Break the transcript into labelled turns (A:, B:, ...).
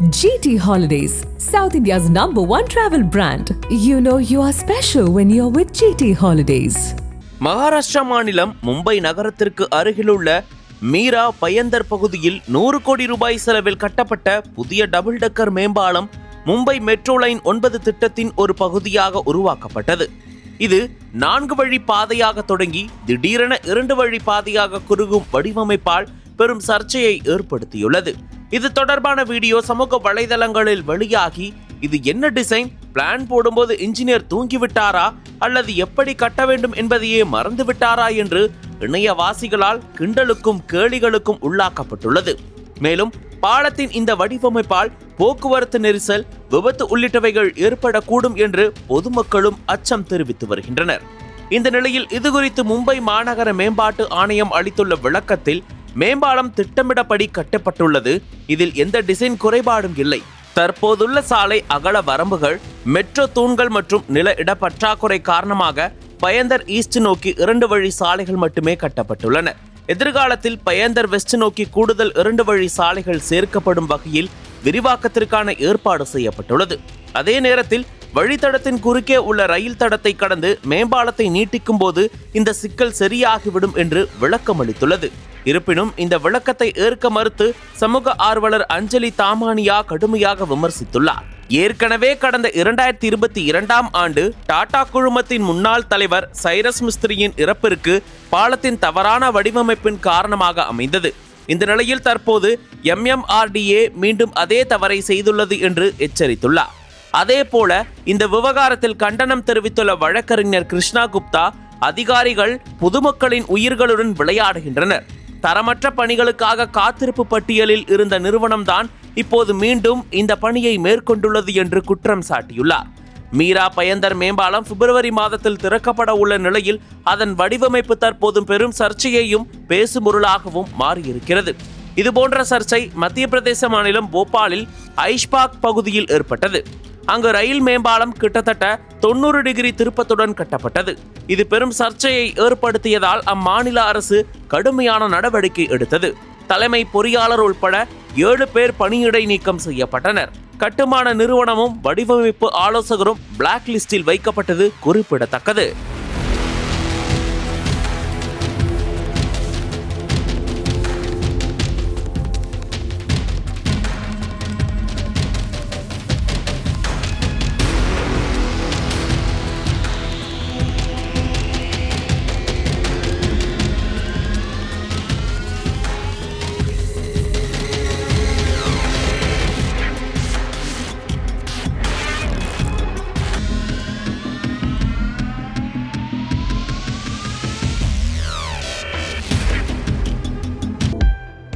A: GT Holidays, South India's number one travel brand. You know you are special when you're with GT Holidays.
B: Maharashtra மாநிலம் மும்பை நகரத்திற்கு அருகிலுள்ள மீரா பயந்தர் பகுதியில் நூறு கோடி ரூபாய் செலவில் கட்டப்பட்ட புதிய டபுள் டக்கர் மேம்பாலம் மும்பை மெட்ரோ லைன் ஒன்பது திட்டத்தின் ஒரு பகுதியாக உருவாக்கப்பட்டது இது நான்கு வழி பாதையாக தொடங்கி திடீரென இரண்டு வழி பாதையாக குறுகும் வடிவமைப்பால் பெரும் சர்ச்சையை ஏற்படுத்தியுள்ளது. இது தொடர்பான வீடியோ சமூக வலைதளங்களில் வெளியாகி இது என்ன டிசைன்? பிளான் போடும்போது இன்ஜினியர் தூங்கிவிட்டாரா? அல்லது எப்படி கட்ட வேண்டும் என்பதையே மறந்து விட்டாரா என்று இணையவாசிகளால் கிண்டலுக்கும் கேலிகளுக்கும் உள்ளாக்கப்பட்டுள்ளது. மேலும் பாலத்தின் இந்த வடிவமைப்பால் போக்குவரத்து நெரிசல் விபத்து உள்ளிட்டவைகள் ஏற்படக்கூடும் என்று பொதுமக்களும் அச்சம் தெரிவித்து வருகின்றனர். இந்த நிலையில் இதுகுறித்து மும்பை மாநகர மேம்பாட்டு ஆணையம் அளித்துள்ள விளக்கத்தில் மேம்பாலம் திட்டமிடப்படி கட்டப்பட்டுள்ளது. இதில் எந்த டிசைன் குறைபாடும் இல்லை. தற்போதுள்ள சாலை அகல வரம்புகள் மெட்ரோ தூண்கள் மற்றும் நில இடப்பற்றாக்குறை காரணமாக பயந்தர் ஈஸ்ட் நோக்கி இரண்டு வழி சாலைகள் மட்டுமே கட்டப்பட்டுள்ளன. எதிர்காலத்தில் பயந்தர் வெஸ்ட் நோக்கி கூடுதல் இரண்டு வழி சாலைகள் சேர்க்கப்படும் வகையில் விரிவாக்கத்திற்கான ஏற்பாடு செய்யப்பட்டுள்ளது. அதே நேரத்தில் வழித்தடத்தின் குறுக்கே உள்ள ரயில் தடத்தை கடந்து மேம்பாலத்தை நீட்டிக்கும் போது இந்த சிக்கல் சரியாகிவிடும் என்று விளக்கம் அளித்துள்ளது. இருப்பினும் இந்த விளக்கத்தை ஏற்க மறுத்து சமூக ஆர்வலர் அஞ்சலி தாமானியா கடுமையாக விமர்சித்துள்ளார். ஏற்கனவே கடந்த இரண்டாயிரத்தி இருபத்தி இரண்டாம் ஆண்டு டாடா குழுமத்தின் முன்னாள் தலைவர் சைரஸ் மிஸ்திரியின் இறப்பிற்கு பாலத்தின் தவறான வடிவமைப்பின் காரணமாக அமைந்தது. இந்த நிலையில் தற்போது எம்எம்ஆர்டிஏ மீண்டும் அதே தவறை செய்துள்ளது என்று எச்சரித்துள்ளார். அதே போல இந்த விவகாரத்தில் கண்டனம் தெரிவித்துள்ள வழக்கறிஞர் கிருஷ்ணா குப்தா அதிகாரிகள் பொதுமக்களின் உயிர்களுடன் விளையாடுகின்றனர். தரமற்ற பணிகளுக்காக காத்திருப்பு பட்டியலில் இருந்த நிறுவனம்தான் இப்போது மீண்டும் இந்த பணியை மேற்கொண்டுள்ளது என்று குற்றம் சாட்டியுள்ளார். மீரா பயந்தர் மேம்பாலம் பிப்ரவரி மாதத்தில் திறக்கப்பட உள்ள நிலையில் அதன் வடிவமைப்பு தற்போதும் பெரும் சர்ச்சையையும் பேசுபொருளாகவும் மாறியிருக்கிறது. இதுபோன்ற சர்ச்சை மத்திய பிரதேச மாநிலம் போபாலில் ஐஷ்பாக் பகுதியில் ஏற்பட்டது. அங்கு ரயில் மேம்பாலம் கிட்டத்தட்ட தொண்ணூறு டிகிரி திருப்பத்துடன் கட்டப்பட்டது. இது பெரும் சர்ச்சையை ஏற்படுத்தியதால் அம்மாநில அரசு கடுமையான நடவடிக்கை எடுத்தது. தலைமை பொறியாளர் உட்பட ஏழு பேர் பணியிடை நீக்கம் செய்யப்பட்டனர். கட்டுமான நிறுவனமும் வடிவமைப்பு ஆலோசகரும் பிளாக் லிஸ்டில் வைக்கப்பட்டது குறிப்பிடத்தக்கது.